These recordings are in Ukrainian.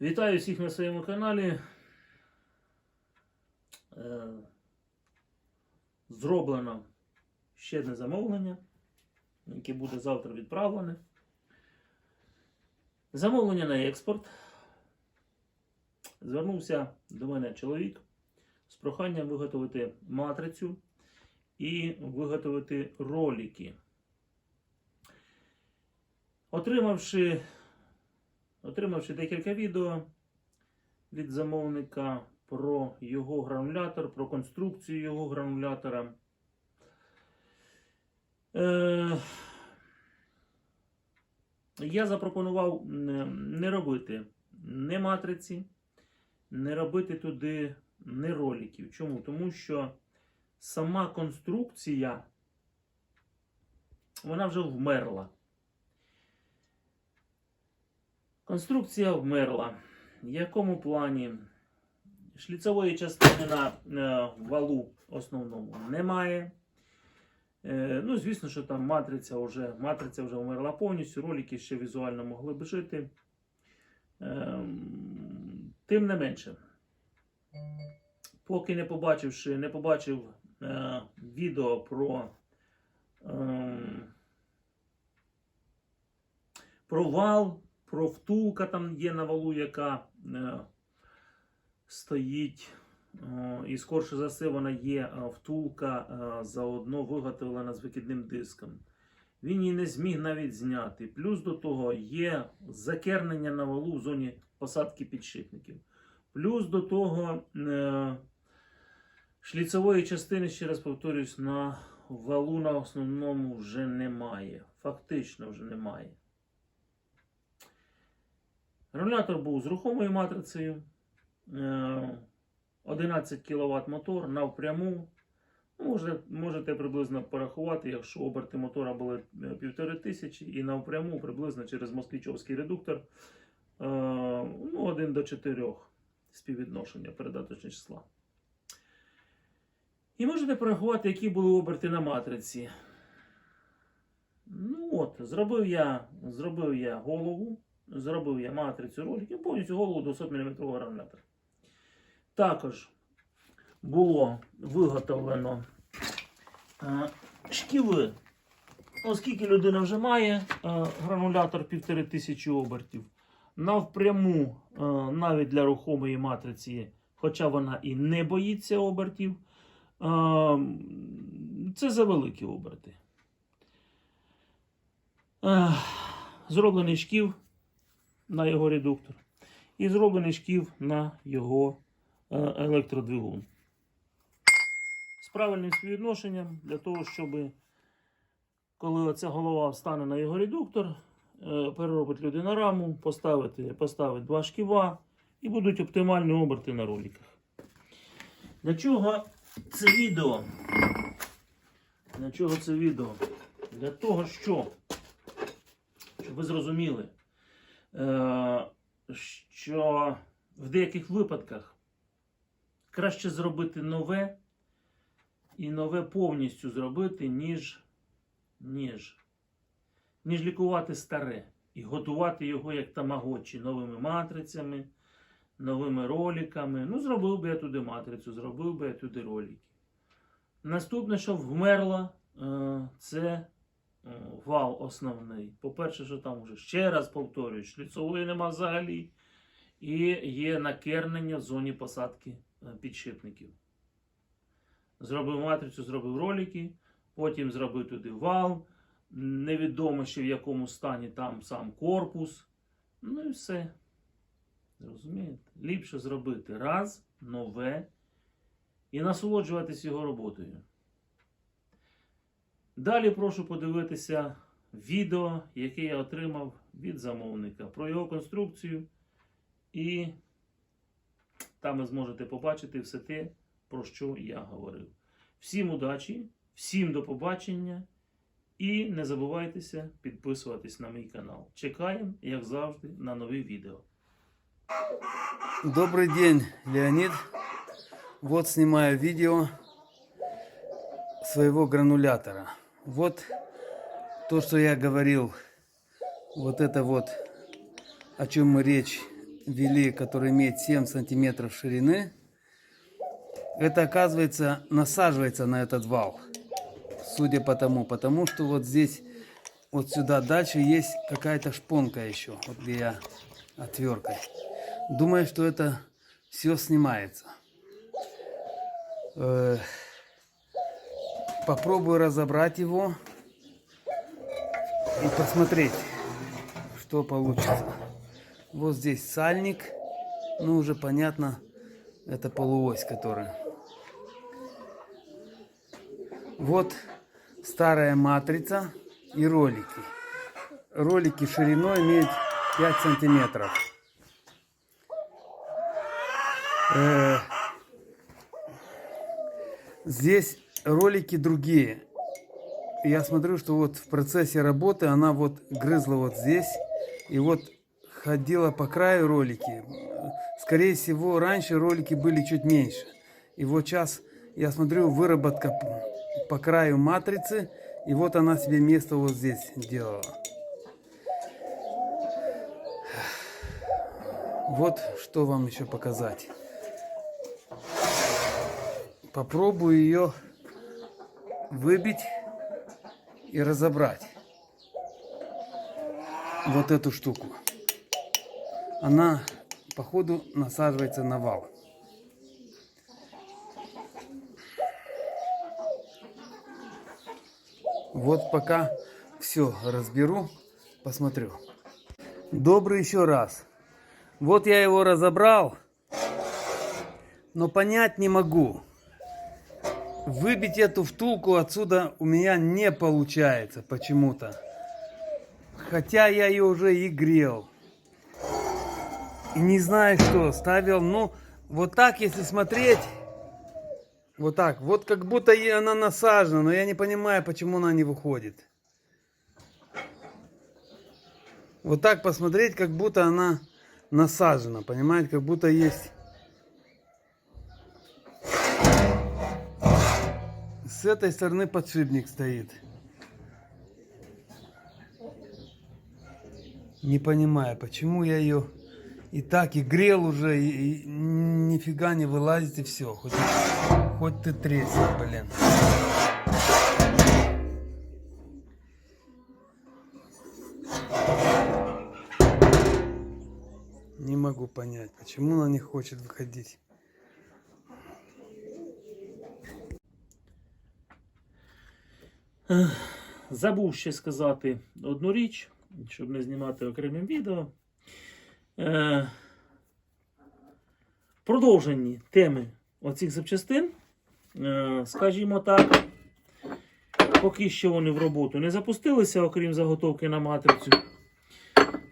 Вітаю всіх на своєму каналі. Е, Зроблено ще одне замовлення, яке буде завтра відправлене. Замовлення на експорт. Звернувся до мене чоловік з проханням виготовити матрицю і виготовити ролики. Отримавши Отримавши декілька відео від замовника про його гранулятор, про конструкцію його гранулятора. Е, я запропонував не- робити не матриці, не робити туди не роликів. Чому? Тому що сама конструкція вона вже вмерла. Конструкція вмерла. В якому плані? Шліцевої частини на е, валу основному немає. Е, ну, звісно, що там матриця вже, матриця вже вмерла повністю, ролики ще візуально могли б жити. Е, тим не менше, поки не побачивши, не побачив е, відео про, е, про вал, про втулка там є на валу, яка е, стоїть. О, і скорше за все вона є е, втулка е, заодно виготовлена з викидним диском. Він її не зміг навіть зняти. Плюс до того є закернення на валу в зоні посадки підшипників. Плюс до того е, шліцевої частини, ще раз повторюсь, на валу на основному вже немає. Фактично вже немає. Регулятор був з рухомою матрицею. е, 11 кВт мотор навпряму. Ну, Може, можете приблизно порахувати, якщо оберти мотора були е, 1500 і навпряму приблизно через москвичовський редуктор е, ну, 1 до 4 співвідношення передаточного числа. І можете порахувати, які були оберти на матриці. Ну от, зробив я, зробив я голову, зробив я матрицю роликів, повністю голову 200 мм гранулятора. Також було виготовлено е, шківи. Оскільки людина вже має е, гранулятор 1500 обертів, навпряму, е, навіть для рухомої матриці, хоча вона і не боїться обертів, це за великі оберти. Зроблений шків на його редуктор і зроблений шків на його е, електродвигун. З правильним співвідношенням для того, щоб коли оця голова встане на його редуктор, е, переробить людина раму, поставити, поставить два шківа і будуть оптимальні оберти на роликах. Для чого це відео? Для чого це відео? Для того, що, щоб ви зрозуміли, що в деяких випадках краще зробити нове і нове повністю зробити, ніж, ніж, ніж лікувати старе і готувати його як тамагочі новими матрицями, новими роликами. Ну, зробив би я туди матрицю, зробив би я туди ролики. Наступне, що вмерло, е, це е, вал основний. По-перше, що там вже ще раз повторюю, шліцової нема взагалі. І є накернення в зоні посадки е, підшипників. Зробив матрицю, зробив ролики, потім зробив туди вал. Невідомо ще в якому стані там сам корпус. Ну і все. Розумієте? Ліпше зробити раз, нове і насолоджуватись його роботою. Далі прошу подивитися відео, яке я отримав від замовника про його конструкцію. І там ви зможете побачити все те, про що я говорив. Всім удачі, всім до побачення. І не забувайтеся підписуватись на мій канал. Чекаємо, як завжди, на нові відео. Добрый день, Леонид. Вот снимаю видео своего гранулятора. Вот то, что я говорил. Вот это вот, о чем мы речь ввели, который имеет 7 сантиметров ширины, это оказывается насаживается на этот вал. Судя по тому, потому что вот здесь, вот сюда дальше есть какая-то шпонка еще, вот где я отверткой. Думаю, что это все снимается. Попробую разобрать его и посмотреть, что получится. Вот здесь сальник, ну уже понятно, это полуось, которая. Вот старая матрица и ролики. Ролики шириной имеют 5 сантиметров. Э, Здесь ролики другие. Я смотрю, что вот в процессе работы она вот грызла вот здесь и вот ходила по краю ролики. Скорее всего, раньше ролики были чуть меньше. И вот сейчас я смотрю выработка по краю матрицы, и вот она себе место вот здесь делала. Вот что вам еще показать. Попробую ее выбить и разобрать. Вот эту штуку. Она, походу, насаживается на вал. Вот пока все разберу, посмотрю. Добрый еще раз. Вот я его разобрал, но понять не могу. Выбить эту втулку отсюда у меня не получается почему-то. Хотя я ее уже и грел. И не знаю что, ставил, ну, вот так, если смотреть, вот так, вот как будто она насажена, но я не понимаю, почему она не выходит. Вот так посмотреть, как будто она насажена, понимаете, как будто есть С этой стороны подшипник стоит. Не понимаю, почему я ее и так и грел уже, и, и нифига не вылазит и все. Хоть, хоть ты тресни, блин. Не могу понять, почему она не хочет выходить. Забув ще сказати одну річ, щоб не знімати окремим відео. Е, продовжені теми оцих запчастин, е, скажімо так, поки що вони в роботу не запустилися, окрім заготовки на матрицю.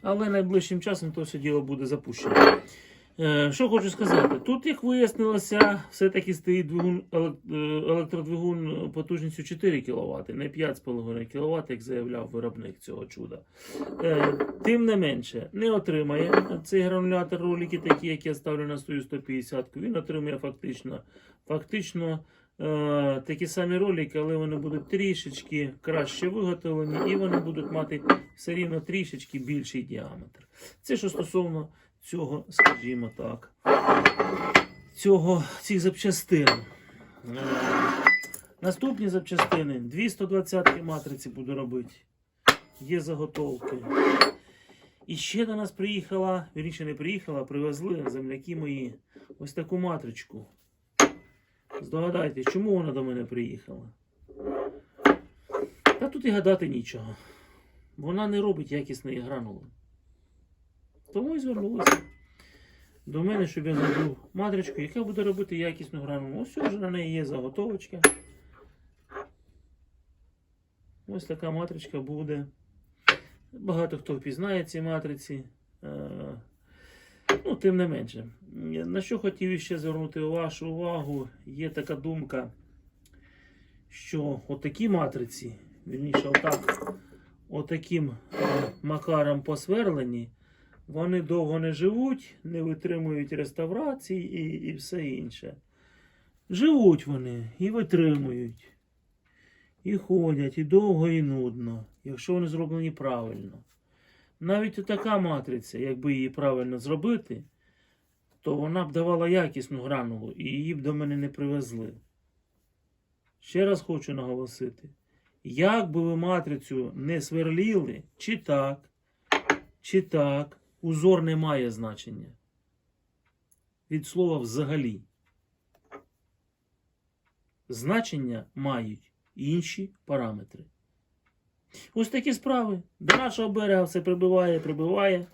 Але найближчим часом то все діло буде запущено. Е, Що хочу сказати, тут, як вияснилося, все-таки стоїть двигун, е, електродвигун потужністю 4 кВт, не 5,5 кВт, як заявляв виробник цього чуда. Е, Тим не менше, не отримає цей гранулятор ролики, такі, як я ставлю на свою 150 Він отримує фактично, фактично такі самі ролики, але вони будуть трішечки краще виготовлені і вони будуть мати все рівно трішечки більший діаметр. Це що стосовно цього, скажімо так, цього, цих запчастин. Е, Наступні запчастини 220 матриці буду робити. Є заготовки. І ще до нас приїхала, вірніше не приїхала, привезли земляки мої ось таку матричку. Здогадайтесь, чому вона до мене приїхала? Та тут і гадати нічого. Вона не робить якісної гранули. Тому і звернулися до мене, щоб я зробив матричку, яка буде робити якісну гранулу. Ось вже на неї є заготовочка. Ось така матричка буде. Багато хто впізнає ці матриці. Е, Ну, тим не менше. На що хотів ще звернути вашу увагу, є така думка, що отакі матриці, вірніше, отак, отаким е, макаром посверлені, вони довго не живуть, не витримують реставрації і, і все інше. Живуть вони і витримують, і ходять, і довго, і нудно, якщо вони зроблені правильно. Навіть така матриця, якби її правильно зробити, то вона б давала якісну гранулу і її б до мене не привезли. Ще раз хочу наголосити: як би ви матрицю не сверліли, чи так, чи так, узор не має значення. Від слова взагалі. Значення мають інші параметри. Ось такі справи. До нашого берега все прибиває, прибиває,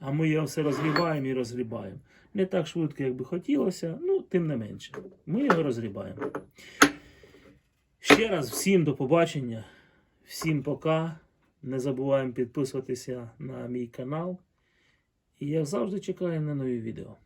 а ми його все розгрібаємо і розгрібаємо. Не так швидко, як би хотілося, ну, тим не менше. Ми його розгрібаємо. Ще раз всім до побачення, всім пока. Не забуваємо підписуватися на мій канал. І я завжди чекаю на нові відео.